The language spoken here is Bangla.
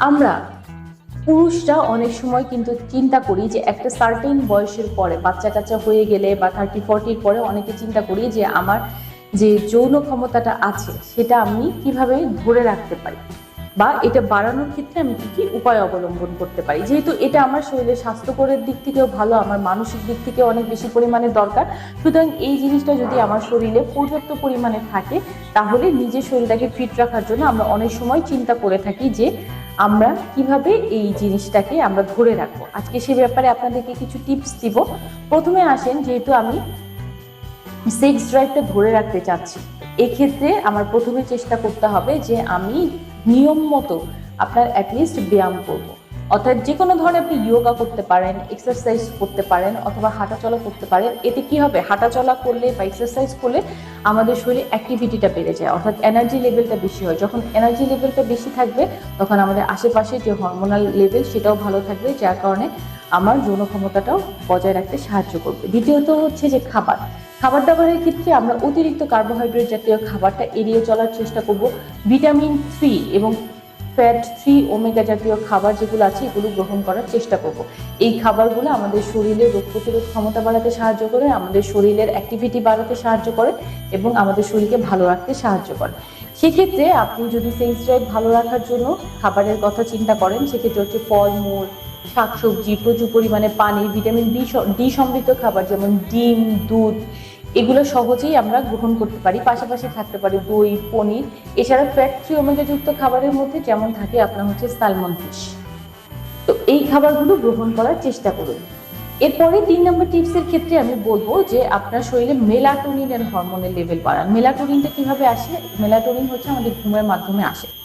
আমরা পুরুষরা অনেক সময় কিন্তু চিন্তা করি যে একটা সার্টেন বয়সের পরে বাচ্চা কাচ্চা হয়ে গেলে বা থার্টি ফর্টির পরে অনেকে চিন্তা করি যে আমার যে যৌন ক্ষমতাটা আছে, সেটা আমি কীভাবে ধরে রাখতে পারি? বা এটা বাড়ানোর ক্ষেত্রে আমি কি কি উপায় অবলম্বন করতে পারি? যেহেতু এটা আমার শরীরের স্বাস্থ্যকরের দিক থেকেও ভালো, আমার মানসিক দিক থেকেও অনেক বেশি পরিমাণে দরকার। সুতরাং এই জিনিসটা যদি আমার শরীরে পর্যাপ্ত পরিমাণে থাকে, তাহলে নিজের শরীরটাকে ফিট রাখার জন্য আমরা অনেক সময় চিন্তা করে থাকি যে আমরা কীভাবে এই জিনিসটাকে আমরা ধরে রাখব আজকে সে ব্যাপারে আপনাদেরকে কিছু টিপস দিব প্রথমে আসেন, যেহেতু আমি সেক্স ড্রাইভটা ধরে রাখতে চাচ্ছি, এক্ষেত্রে আমার প্রথমে চেষ্টা করতে হবে যে আমি নিয়ম মতো আপনার অ্যাটলিস্ট ব্যায়াম করব। অর্থাৎ যে কোনো ধরনের আপনি যোগা করতে পারেন এক্সারসাইজ করতে পারেন অথবা হাঁটাচলা করতে পারেন, এতে কি হবে? হাঁটাচলা করলে বা এক্সারসাইজ করলে আমাদের শরীরে অ্যাক্টিভিটিটা বেড়ে যায়, অর্থাৎ এনার্জি লেভেলটা বেশি হয়। যখন এনার্জি লেভেলটা বেশি থাকবে, তখন আমাদের আশেপাশে যে হরমোনাল লেভেল সেটাও ভালো থাকবে, যার কারণে আমার যৌন ক্ষমতাটাও বজায় রাখতে সাহায্য করবে। দ্বিতীয়ত হচ্ছে যে খাবার। খাবার দাবারের ক্ষেত্রে আমরা অতিরিক্ত কার্বোহাইড্রেট জাতীয় খাবারটা এড়িয়ে চলার চেষ্টা করব ভিটামিন থ্রি এবং ফ্যাট থ্রি ওমেগা জাতীয় খাবার যেগুলো আছে, এগুলো গ্রহণ করার চেষ্টা করব। এই খাবারগুলো আমাদের শরীরের রোগ প্রতিরোধ ক্ষমতা বাড়াতে সাহায্য করে, আমাদের শরীরের অ্যাক্টিভিটি বাড়াতে সাহায্য করে এবং আমাদের শরীরকে ভালো রাখতে সাহায্য করে। সেক্ষেত্রে আপনি যদি সেন্স ড্রাইভ ভালো রাখার জন্য খাবারের কথা চিন্তা করেন, সেক্ষেত্রে হচ্ছে ফলমূল, শাকসবজি, প্রচুর পরিমাণে পানি ভিটামিন বি ডি সমৃদ্ধ খাবার যেমন ডিম, দুধ এগুলো সহজেই আমরা গ্রহণ করতে পারি, পাশাপাশি থাকতে পারে দই, পনির। এছাড়া ফ্যাট থ্রি ওমেগাযুক্ত খাবারের মধ্যে যেমন থাকে আপনার হচ্ছে সালমন ফিশ তো এই খাবারগুলো গ্রহণ করার চেষ্টা করুন। এরপরে তিন নম্বর টিপসের ক্ষেত্রে আমি বলব যে আপনার শরীরে মেলাটোনিনের হরমোনের লেভেল বাড়ান। মেলাটোনিনটা কীভাবে আসে? মেলাটোনিন হচ্ছে আমাদের ঘুমের মাধ্যমে আসে।